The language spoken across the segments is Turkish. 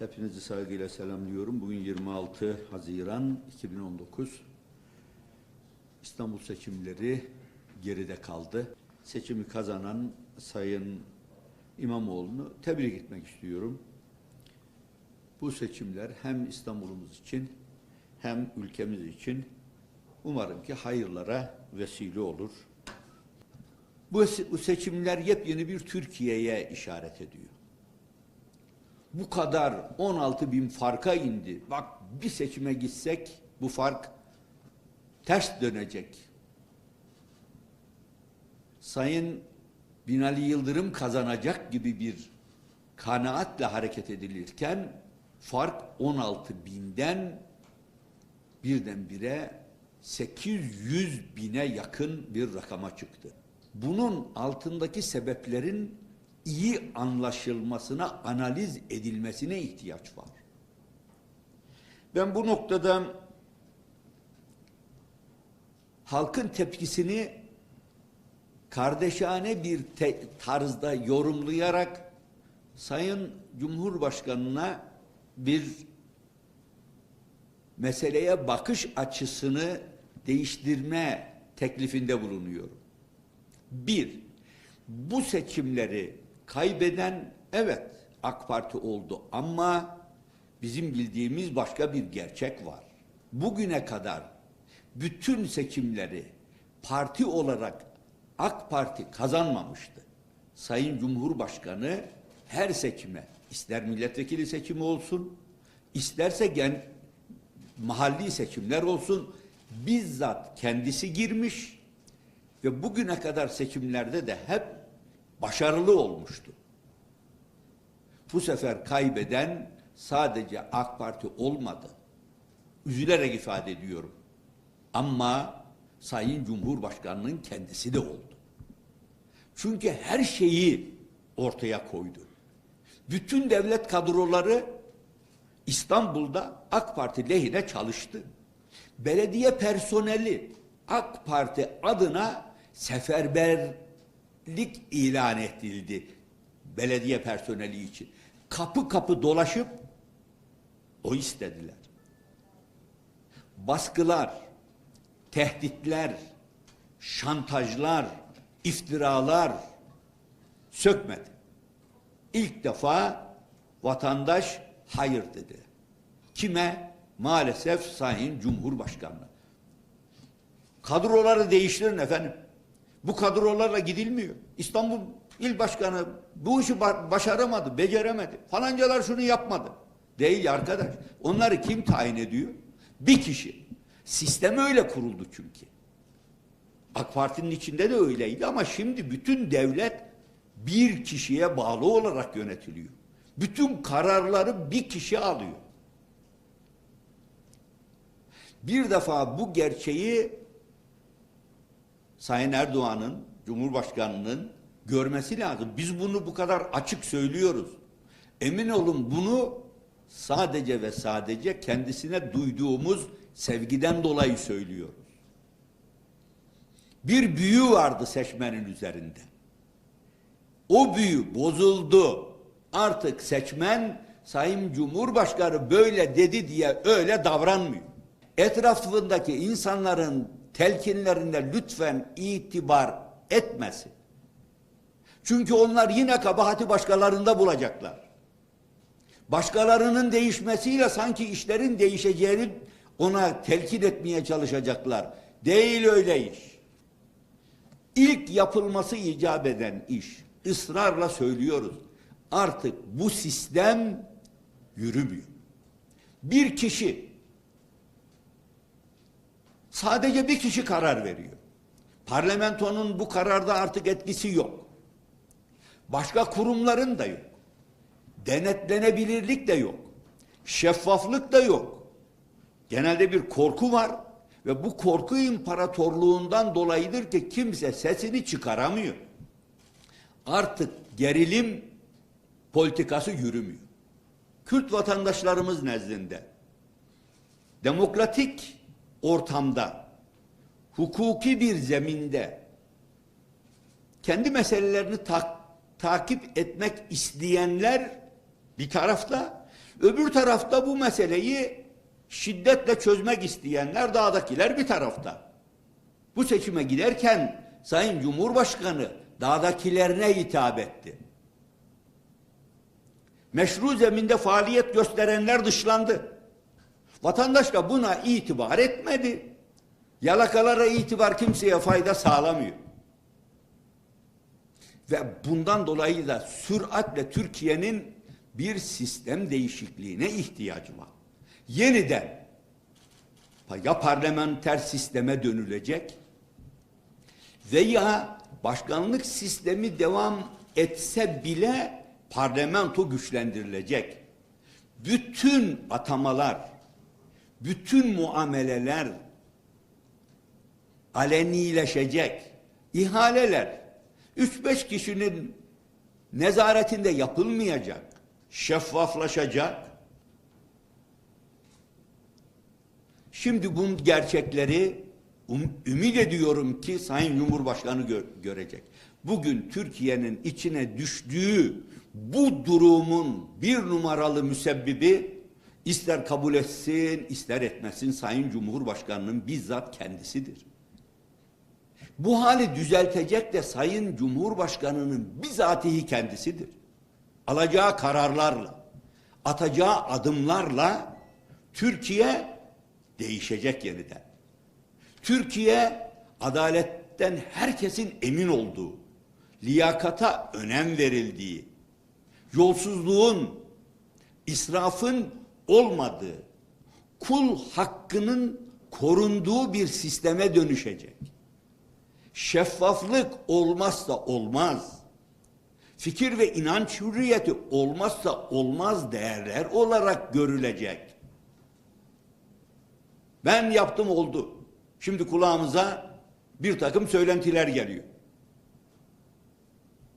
Hepinizi saygıyla selamlıyorum. Bugün 26 Haziran 2019. İstanbul seçimleri geride kaldı. Seçimi kazanan Sayın İmamoğlu'nu tebrik etmek istiyorum. Bu seçimler hem İstanbul'umuz için hem ülkemiz için umarım ki hayırlara vesile olur. Bu se- bu seçimler yepyeni bir Türkiye'ye işaret ediyor. Bu kadar 16 bin farka indi. Bak bir seçime gitsek bu fark ters dönecek. Sayın Binali Yıldırım kazanacak gibi bir kanaatle hareket edilirken fark 16 binden birdenbire 800 bine yakın bir rakama çıktı. Bunun altındaki sebeplerin iyi anlaşılmasına, analiz edilmesine ihtiyaç var. Ben bu noktada halkın tepkisini kardeşane bir tarzda yorumlayarak Sayın Cumhurbaşkanı'na bir meseleye bakış açısını değiştirme teklifinde bulunuyorum. Bir, bu seçimleri kaybeden evet AK Parti oldu ama bizim bildiğimiz başka bir gerçek var. Bugüne kadar bütün seçimleri parti olarak AK Parti kazanmamıştı. Sayın Cumhurbaşkanı her seçime ister milletvekili seçimi olsun, isterse gen mahalli seçimler olsun bizzat kendisi girmiş ve bugüne kadar seçimlerde de hep başarılı olmuştu. Bu sefer kaybeden sadece AK Parti olmadı. Üzülerek ifade ediyorum. Ama Sayın Cumhurbaşkanı'nın kendisi de oldu. Çünkü her şeyi ortaya koydu. Bütün devlet kadroları İstanbul'da AK Parti lehine çalıştı. Belediye personeli AK Parti adına seferberlik ilan edildi belediye personeli için. Kapı kapı dolaşıp o istediler. Baskılar, tehditler, şantajlar, iftiralar sökmedi. İlk defa vatandaş hayır dedi. Kime? Maalesef Sayın Cumhurbaşkanı. Kadroları değiştirin efendim. Bu kadrolarla gidilmiyor. İstanbul İl Başkanı bu işi ba- başaramadı, beceremedi. Falancalar şunu yapmadı. Değil arkadaş. Onları kim tayin ediyor? Bir kişi. Sistem öyle kuruldu çünkü. AK Parti'nin içinde de öyleydi ama şimdi bütün devlet bir kişiye bağlı olarak yönetiliyor. Bütün kararları bir kişi alıyor. Bir defa bu gerçeği Sayın Erdoğan'ın, Cumhurbaşkanı'nın görmesi lazım. Biz bunu bu kadar açık söylüyoruz. Emin olun bunu sadece ve sadece kendisine duyduğumuz sevgiden dolayı söylüyoruz. Bir büyü vardı seçmenin üzerinde. O büyü bozuldu. Artık seçmen Sayın Cumhurbaşkanı böyle dedi diye öyle davranmıyor. Etrafındaki insanların telkinlerine lütfen itibar etmesin. Çünkü onlar yine kabahati başkalarında bulacaklar. Başkalarının değişmesiyle sanki işlerin değişeceğini ona telkin etmeye çalışacaklar. Değil öyle iş. İlk yapılması icap eden iş, ısrarla söylüyoruz. Artık bu sistem yürümüyor. Bir kişi sadece bir kişi karar veriyor. Parlamentonun bu kararda artık etkisi yok. Başka kurumların da yok. Denetlenebilirlik de yok. Şeffaflık da yok. Genelde bir korku var ve bu korku imparatorluğundan dolayıdır ki kimse sesini çıkaramıyor. Artık gerilim politikası yürümüyor. Kürt vatandaşlarımız nezdinde demokratik ortamda hukuki bir zeminde kendi meselelerini tak- takip etmek isteyenler bir tarafta Öbür tarafta bu meseleyi şiddetle çözmek isteyenler dağdakiler bir tarafta. Bu seçime giderken Sayın Cumhurbaşkanı dağdakilerine hitap etti. Meşru zeminde faaliyet gösterenler dışlandı. Vatandaş da buna itibar etmedi. Yalakalara itibar kimseye fayda sağlamıyor. Ve bundan dolayı da süratle Türkiye'nin bir sistem değişikliğine ihtiyacı var. Yeniden ya parlamenter sisteme dönülecek veya başkanlık sistemi devam etse bile parlamento güçlendirilecek. Bütün atamalar, bütün muameleler alenileşecek. İhaleler 3-5 kişinin nezaretinde yapılmayacak. Şeffaflaşacak. Şimdi bu gerçekleri um, ümit ediyorum ki Sayın Cumhurbaşkanı gö görecek. Bugün Türkiye'nin içine düştüğü bu durumun bir numaralı müsebbibi ister kabul etsin ister etmesin Sayın Cumhurbaşkanı'nın bizzat kendisidir. Bu hali düzeltecek de Sayın Cumhurbaşkanı'nın bizatihi kendisidir. Alacağı kararlarla, atacağı adımlarla Türkiye değişecek yeniden. Türkiye adaletten herkesin emin olduğu, liyakata önem verildiği, yolsuzluğun, israfın olmadığı, kul hakkının korunduğu bir sisteme dönüşecek. Şeffaflık olmazsa olmaz. Fikir ve inanç hürriyeti olmazsa olmaz değerler olarak görülecek. Ben yaptım oldu. Şimdi kulağımıza bir takım söylentiler geliyor.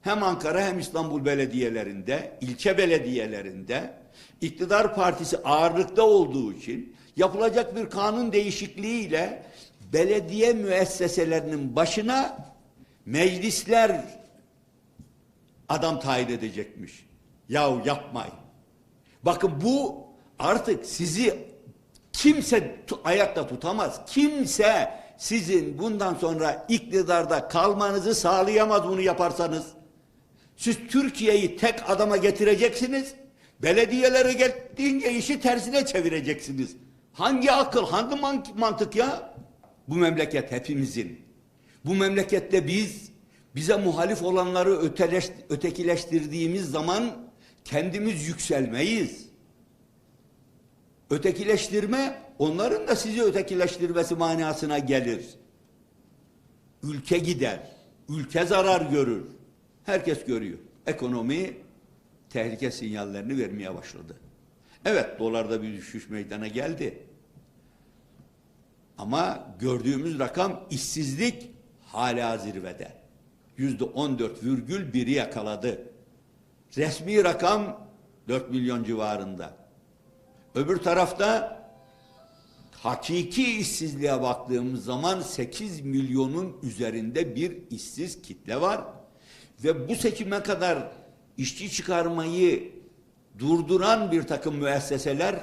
Hem Ankara hem İstanbul belediyelerinde, ilçe belediyelerinde iktidar partisi ağırlıkta olduğu için yapılacak bir kanun değişikliğiyle belediye müesseselerinin başına meclisler adam tayin edecekmiş. Yahu yapmayın. Bakın bu artık sizi kimse ayakta tutamaz. Kimse sizin bundan sonra iktidarda kalmanızı sağlayamaz bunu yaparsanız. Siz Türkiye'yi tek adama getireceksiniz. Belediyelere geldiğince işi tersine çevireceksiniz. Hangi akıl, hangi mantık ya? Bu memleket hepimizin. Bu memlekette biz bize muhalif olanları öteleş, ötekileştirdiğimiz zaman kendimiz yükselmeyiz. Ötekileştirme onların da sizi ötekileştirmesi manasına gelir. Ülke gider. Ülke zarar görür. Herkes görüyor. Ekonomi tehlike sinyallerini vermeye başladı. Evet dolarda bir düşüş meydana geldi. Ama gördüğümüz rakam işsizlik hala zirvede. Yüzde on dört virgül biri yakaladı. Resmi rakam 4 milyon civarında. Öbür tarafta hakiki işsizliğe baktığımız zaman 8 milyonun üzerinde bir işsiz kitle var. Ve bu seçime kadar işçi çıkarmayı durduran bir takım müesseseler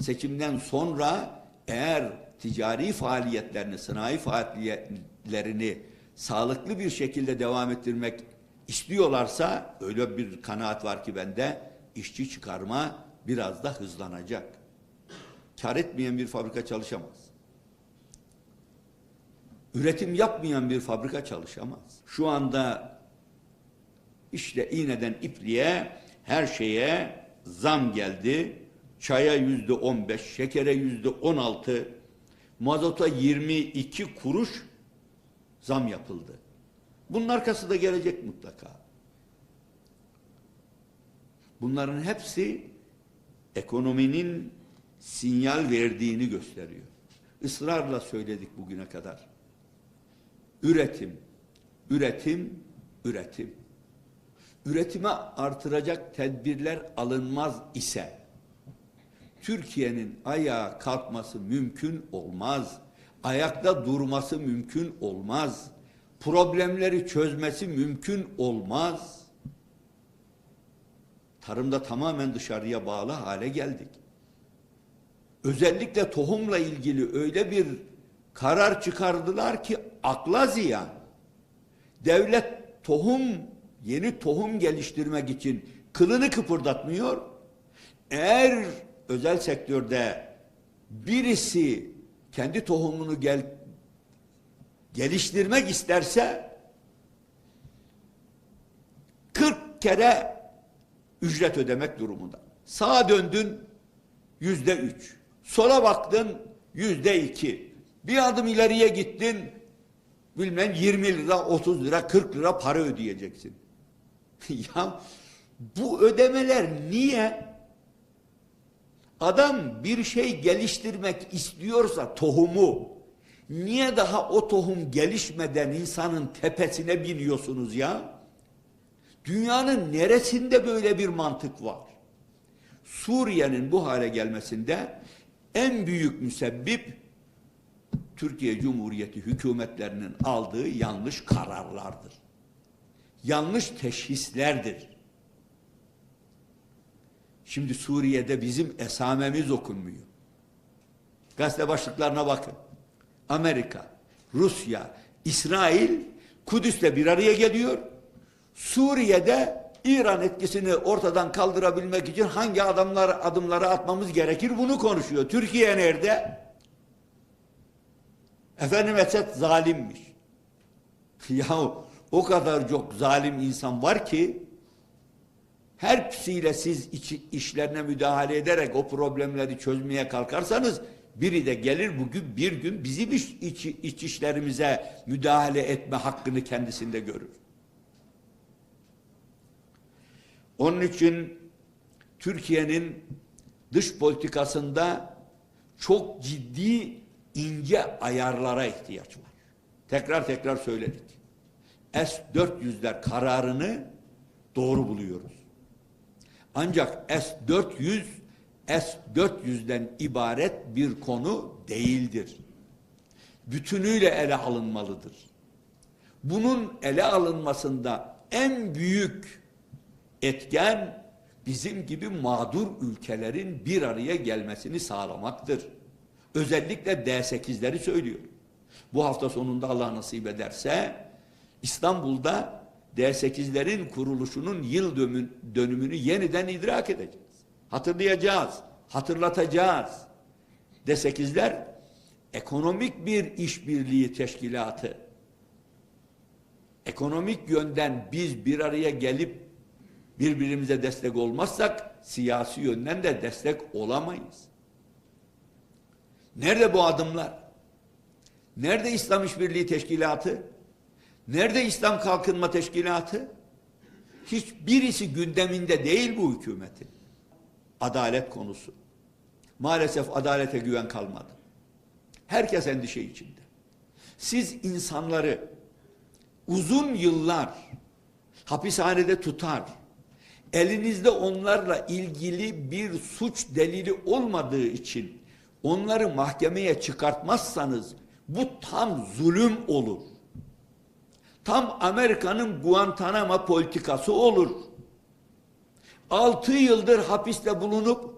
seçimden sonra eğer ticari faaliyetlerini, sanayi faaliyetlerini sağlıklı bir şekilde devam ettirmek istiyorlarsa öyle bir kanaat var ki bende işçi çıkarma biraz da hızlanacak. Kar etmeyen bir fabrika çalışamaz. Üretim yapmayan bir fabrika çalışamaz. Şu anda işte iğneden ipliğe her şeye zam geldi. Çaya yüzde on beş, şekere yüzde on altı, mazota 22 kuruş zam yapıldı. Bunun arkası da gelecek mutlaka. Bunların hepsi ekonominin sinyal verdiğini gösteriyor. Israrla söyledik bugüne kadar. Üretim, üretim, üretim. Üretime artıracak tedbirler alınmaz ise Türkiye'nin ayağa kalkması mümkün olmaz. Ayakta durması mümkün olmaz. Problemleri çözmesi mümkün olmaz. tarımda tamamen dışarıya bağlı hale geldik. Özellikle tohumla ilgili öyle bir karar çıkardılar ki akla ziyan. Devlet tohum, yeni tohum geliştirmek için kılını kıpırdatmıyor. Eğer özel sektörde birisi kendi tohumunu gel, geliştirmek isterse 40 kere ücret ödemek durumunda. Sağa döndün yüzde üç. Sola baktın yüzde iki. Bir adım ileriye gittin bilmem 20 lira, 30 lira, 40 lira para ödeyeceksin. ya bu ödemeler niye? Adam bir şey geliştirmek istiyorsa tohumu niye daha o tohum gelişmeden insanın tepesine biniyorsunuz ya? Dünyanın neresinde böyle bir mantık var? Suriye'nin bu hale gelmesinde en büyük müsebbip Türkiye Cumhuriyeti hükümetlerinin aldığı yanlış kararlardır. Yanlış teşhislerdir. Şimdi Suriye'de bizim esamemiz okunmuyor. Gazete başlıklarına bakın. Amerika, Rusya, İsrail Kudüs'le bir araya geliyor. Suriye'de İran etkisini ortadan kaldırabilmek için hangi adımlar adımları atmamız gerekir bunu konuşuyor. Türkiye nerede? Efendim Esed zalimmiş. ya o kadar çok zalim insan var ki hepsiyle siz içi, işlerine müdahale ederek o problemleri çözmeye kalkarsanız biri de gelir bugün bir gün bizim iç, iç, iç işlerimize müdahale etme hakkını kendisinde görür. Onun için Türkiye'nin dış politikasında çok ciddi ince ayarlara ihtiyaç var. Tekrar tekrar söyledik. S-400'ler kararını doğru buluyoruz. Ancak S-400 S-400'den ibaret bir konu değildir. Bütünüyle ele alınmalıdır. Bunun ele alınmasında en büyük etken bizim gibi mağdur ülkelerin bir araya gelmesini sağlamaktır. Özellikle D8'leri söylüyor. Bu hafta sonunda Allah nasip ederse İstanbul'da D8'lerin kuruluşunun yıl dönümünü yeniden idrak edeceğiz. Hatırlayacağız, hatırlatacağız. D8'ler ekonomik bir işbirliği teşkilatı. Ekonomik yönden biz bir araya gelip birbirimize destek olmazsak siyasi yönden de destek olamayız. Nerede bu adımlar? Nerede İslam İşbirliği Teşkilatı? Nerede İslam Kalkınma Teşkilatı? Hiçbirisi gündeminde değil bu hükümetin. Adalet konusu. Maalesef adalete güven kalmadı. Herkes endişe içinde. Siz insanları uzun yıllar hapishanede tutar, elinizde onlarla ilgili bir suç delili olmadığı için onları mahkemeye çıkartmazsanız bu tam zulüm olur. Tam Amerika'nın Guantanamo politikası olur. Altı yıldır hapiste bulunup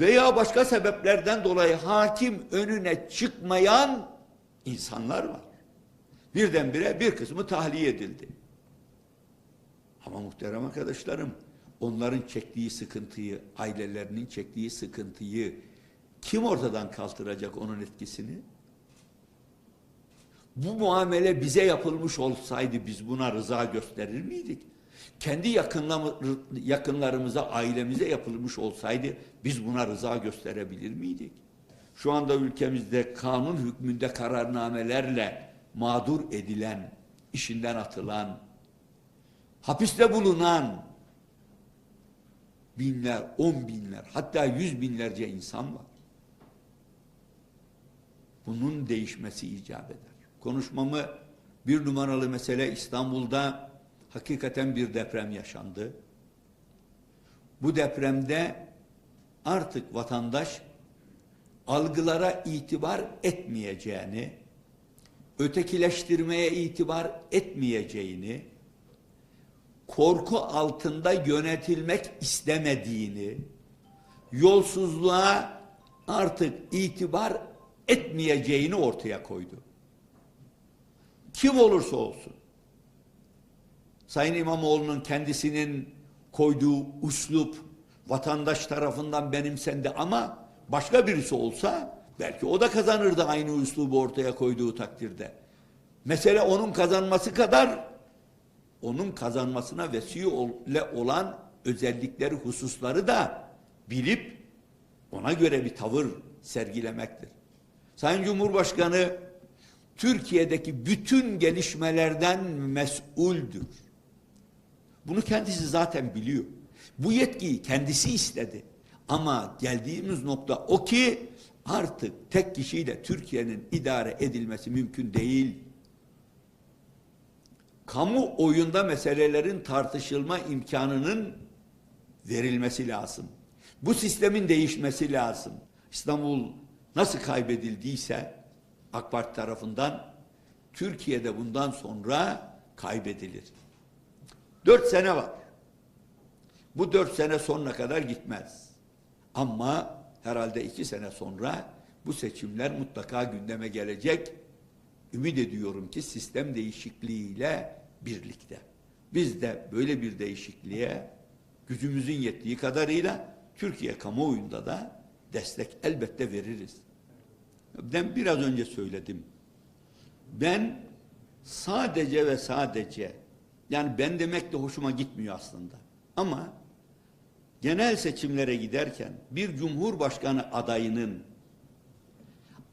veya başka sebeplerden dolayı hakim önüne çıkmayan insanlar var. Birdenbire bir kısmı tahliye edildi. Ama muhterem arkadaşlarım onların çektiği sıkıntıyı, ailelerinin çektiği sıkıntıyı kim ortadan kaldıracak onun etkisini? Bu muamele bize yapılmış olsaydı biz buna rıza gösterir miydik? Kendi yakınlarımıza, ailemize yapılmış olsaydı biz buna rıza gösterebilir miydik? Şu anda ülkemizde kanun hükmünde kararnamelerle mağdur edilen, işinden atılan, hapiste bulunan binler, on binler, hatta yüz binlerce insan var. Bunun değişmesi icap eder. Konuşmamı bir numaralı mesele İstanbul'da hakikaten bir deprem yaşandı. Bu depremde artık vatandaş algılara itibar etmeyeceğini, ötekileştirmeye itibar etmeyeceğini, korku altında yönetilmek istemediğini, yolsuzluğa artık itibar etmeyeceğini ortaya koydu. Kim olursa olsun. Sayın İmamoğlu'nun kendisinin koyduğu uslup vatandaş tarafından benimsendi ama başka birisi olsa belki o da kazanırdı aynı uslubu ortaya koyduğu takdirde. Mesele onun kazanması kadar onun kazanmasına vesile olan özellikleri, hususları da bilip ona göre bir tavır sergilemektir. Sayın Cumhurbaşkanı Türkiye'deki bütün gelişmelerden mesuldür. Bunu kendisi zaten biliyor. Bu yetkiyi kendisi istedi. Ama geldiğimiz nokta o ki artık tek kişiyle Türkiye'nin idare edilmesi mümkün değil. Kamu oyunda meselelerin tartışılma imkanının verilmesi lazım. Bu sistemin değişmesi lazım. İstanbul nasıl kaybedildiyse AK Parti tarafından Türkiye'de bundan sonra kaybedilir. Dört sene var. Bu dört sene sonuna kadar gitmez. Ama herhalde iki sene sonra bu seçimler mutlaka gündeme gelecek. Ümit ediyorum ki sistem değişikliğiyle birlikte. Biz de böyle bir değişikliğe gücümüzün yettiği kadarıyla Türkiye kamuoyunda da destek elbette veririz. Ben biraz önce söyledim. Ben sadece ve sadece yani ben demek de hoşuma gitmiyor aslında. Ama genel seçimlere giderken bir cumhurbaşkanı adayının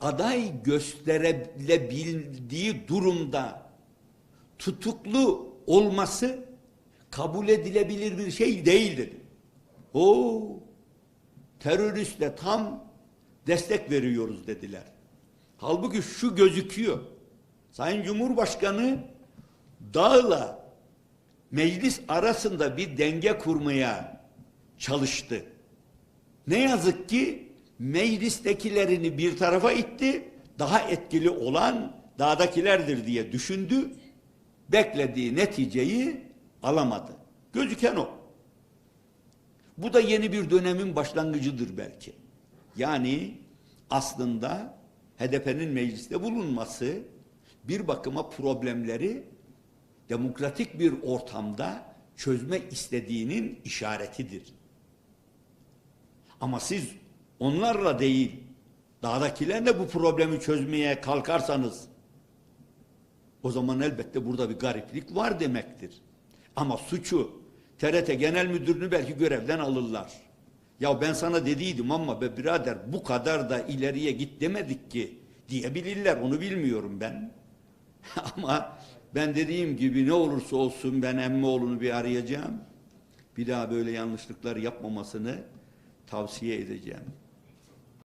aday gösterilebildiği durumda tutuklu olması kabul edilebilir bir şey değil dedim. O teröristle tam destek veriyoruz dediler. Halbuki şu gözüküyor. Sayın Cumhurbaşkanı dağla meclis arasında bir denge kurmaya çalıştı. Ne yazık ki meclistekilerini bir tarafa itti, daha etkili olan dağdakilerdir diye düşündü. Beklediği neticeyi alamadı. Gözüken o. Bu da yeni bir dönemin başlangıcıdır belki. Yani aslında HDP'nin mecliste bulunması bir bakıma problemleri demokratik bir ortamda çözme istediğinin işaretidir. Ama siz onlarla değil, dağdakilerle bu problemi çözmeye kalkarsanız o zaman elbette burada bir gariplik var demektir. Ama suçu TRT Genel Müdürünü belki görevden alırlar. Ya ben sana dediydim ama be birader bu kadar da ileriye git demedik ki diyebilirler. Onu bilmiyorum ben. ama ben dediğim gibi ne olursa olsun ben Emmoğlu'nu bir arayacağım. Bir daha böyle yanlışlıklar yapmamasını tavsiye edeceğim.